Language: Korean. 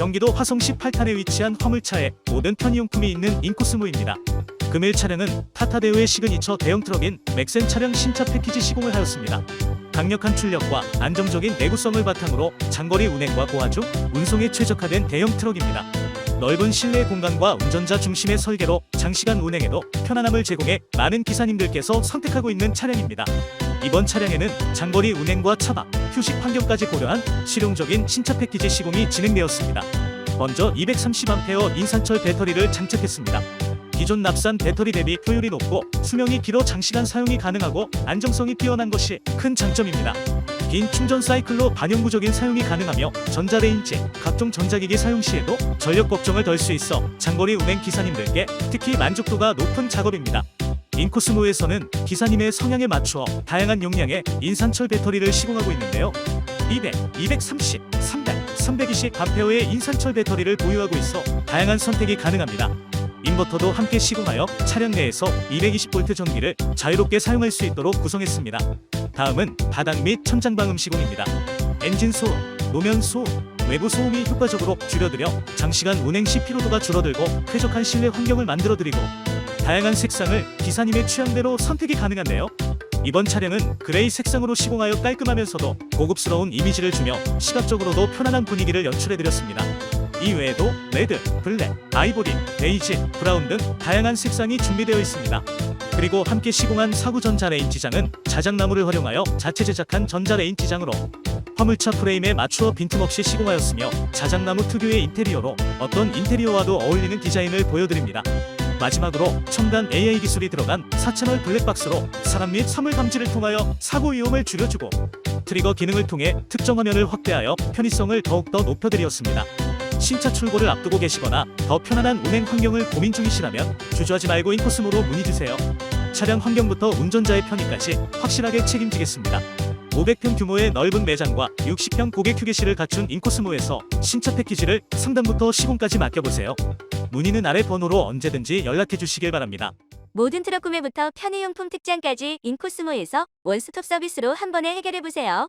경기도 화성시 팔탄에 위치한 화물차에 모든 편의용품이 있는 인코스모입니다. 금일 차량은 타타대우의 시그니처 대형 트럭인 맥센 차량 신차 패키지 시공을 하였습니다. 강력한 출력과 안정적인 내구성을 바탕으로 장거리 운행과 고화 중 운송에 최적화된 대형 트럭입니다. 넓은 실내 공간과 운전자 중심의 설계로 장시간 운행에도 편안함을 제공해 많은 기사님들께서 선택하고 있는 차량입니다. 이번 차량에는 장거리 운행과 차박, 휴식 환경까지 고려한 실용적인 신차 패키지 시공이 진행되었습니다. 먼저 230A 인산철 배터리를 장착했습니다. 기존 납산 배터리 대비 효율이 높고 수명이 길어 장시간 사용이 가능하고 안정성이 뛰어난 것이 큰 장점입니다. 긴 충전 사이클로 반영구적인 사용이 가능하며 전자레인지, 각종 전자기기 사용 시에도 전력 걱정을 덜 수 있어 장거리 운행 기사님들께 특히 만족도가 높은 작업입니다. 인코스모에서는 기사님의 성향에 맞추어 다양한 용량의 인산철 배터리를 시공하고 있는데요. 200, 230, 300, 320A의 인산철 배터리를 보유하고 있어 다양한 선택이 가능합니다. 인버터도 함께 시공하여 차량 내에서 220V 전기를 자유롭게 사용할 수 있도록 구성했습니다. 다음은 바닥 및 천장 방음 시공입니다. 엔진 소음, 노면 소음, 외부 소음이 효과적으로 줄여들여 장시간 운행 시 피로도가 줄어들고 쾌적한 실내 환경을 만들어드리고 다양한 색상을 기사님의 취향대로 선택이 가능한데요. 이번 차량은 그레이 색상으로 시공하여 깔끔하면서도 고급스러운 이미지를 주며 시각적으로도 편안한 분위기를 연출해드렸습니다. 이 외에도 레드, 블랙, 아이보리, 베이지, 브라운 등 다양한 색상이 준비되어 있습니다. 그리고 함께 시공한 사구 전자레인지장은 자작나무를 활용하여 자체 제작한 전자레인지장으로 화물차 프레임에 맞추어 빈틈없이 시공하였으며 자작나무 특유의 인테리어로 어떤 인테리어와도 어울리는 디자인을 보여드립니다. 마지막으로 첨단 AI 기술이 들어간 4채널 블랙박스로 사람 및 사물 감지를 통하여 사고 위험을 줄여주고 트리거 기능을 통해 특정 화면을 확대하여 편의성을 더욱더 높여드리었습니다. 신차 출고를 앞두고 계시거나 더 편안한 운행 환경을 고민 중이시라면 주저하지 말고 인코스모로 문의주세요. 차량 환경부터 운전자의 편의까지 확실하게 책임지겠습니다. 500평 규모의 넓은 매장과 60평 고객 휴게실을 갖춘 인코스모에서 신차 패키지를 상담부터 시공까지 맡겨보세요. 문의는 아래 번호로 언제든지 연락해 주시길 바랍니다. 모든 트럭 구매부터 편의용품 특장까지 인코스모에서 원스톱 서비스로 한 번에 해결해 보세요.